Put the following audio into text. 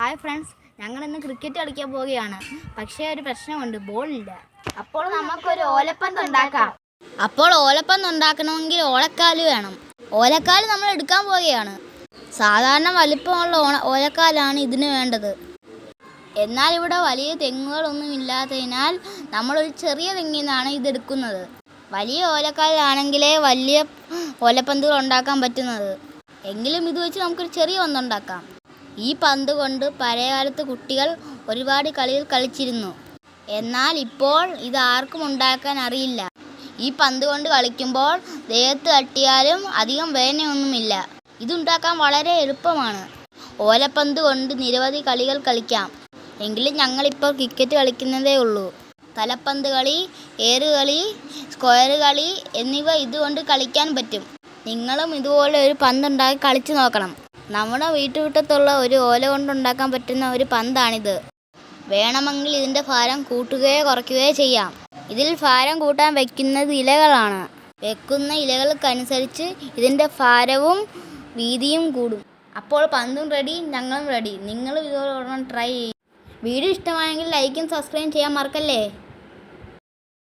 Hi friends ഞങ്ങൾ ഇന്ന് cricket കളിക്കാൻ പോവുകയാണ്. പക്ഷേ ഒരു പ്രശ്നമുണ്ട്. ബോളില്ല അപ്പോൾ നമുക്കൊരു ഓലപ്പന്ത് ഉണ്ടാക്കാം. അപ്പോൾ ഓലപ്പന്ത് ഉണ്ടാക്കണമെങ്കിൽ ഓലക്കാൽ വേണം. ഓലക്കാൽ നമ്മൾ എടുക്കാൻ പോവുകയാണ്. സാധാരണ വലിപ്പമുള്ള ഓണ- ഓലക്കാലാണ് ഇതിന് വേണ്ടത്. എന്നാൽ ഇവിടെ വലിയ തെങ്ങുകളൊന്നും ഇല്ലാത്തതിനാൽ നമ്മളൊരു ചെറിയ തെങ്ങിൽ നിന്നാണ് ഇതെടുക്കുന്നത് വലിയ ഓലക്കാലാണെങ്കിലേ വലിയ ഓലപ്പന്തുകൾ ഉണ്ടാക്കാൻ പറ്റുന്നത്. എങ്കിലും ഇത് വെച്ച് നമുക്കൊരു ചെറിയ ഒന്നുണ്ടാക്കാം ഈ പന്ത് കൊണ്ട് പഴയകാലത്ത് കുട്ടികൾ ഒരുപാട് കളികൾ കളിച്ചിരുന്നു. എന്നാൽ ഇപ്പോൾ ഇത് ആർക്കും ഉണ്ടാക്കാൻ അറിയില്ല. ഈ പന്ത് കൊണ്ട് കളിക്കുമ്പോൾ ദേഹത്ത് തട്ടിയാലും അധികം വേദനയൊന്നുമില്ല. ഇതുണ്ടാക്കാൻ വളരെ എളുപ്പമാണ്. ഓലപ്പന്ത് കൊണ്ട് നിരവധി കളികൾ കളിക്കാം. എങ്കിലും ഞങ്ങളിപ്പോൾ ക്രിക്കറ്റ് കളിക്കുന്നതേ ഉള്ളൂ. തലപ്പന്ത് കളി ഏറുകളി സ്ക്വയർ കളി എന്നിവ ഇതുകൊണ്ട് കളിക്കാൻ പറ്റും. നിങ്ങളും ഇതുപോലെ ഒരു പന്തുണ്ടാക്കി കളിച്ചു നോക്കണം. നമ്മുടെ വീട്ടുവിട്ടത്തുള്ള ഒരു ഓല കൊണ്ടുണ്ടാക്കാൻ പറ്റുന്ന ഒരു പന്താണിത്. വേണമെങ്കിൽ ഇതിന്റെ ഭാരം കൂട്ടുകയോ കുറയ്ക്കുകയോ ചെയ്യാം. ഇതിൽ ഭാരം കൂട്ടാൻ വയ്ക്കുന്നത് ഇലകളാണ്. വെക്കുന്ന ഇലകൾക്കനുസരിച്ച് ഇതിന്റെ ഭാരവും വീതിയും കൂടും. അപ്പോൾ പന്തും റെഡി ഞങ്ങളും റെഡി നിങ്ങളും ഇതോടൊപ്പം ട്രൈ ചെയ്യും. വീഡിയോ ഇഷ്ടമായെങ്കിൽ ലൈക്കും സബ്സ്ക്രൈബും ചെയ്യാൻ മറക്കല്ലേ?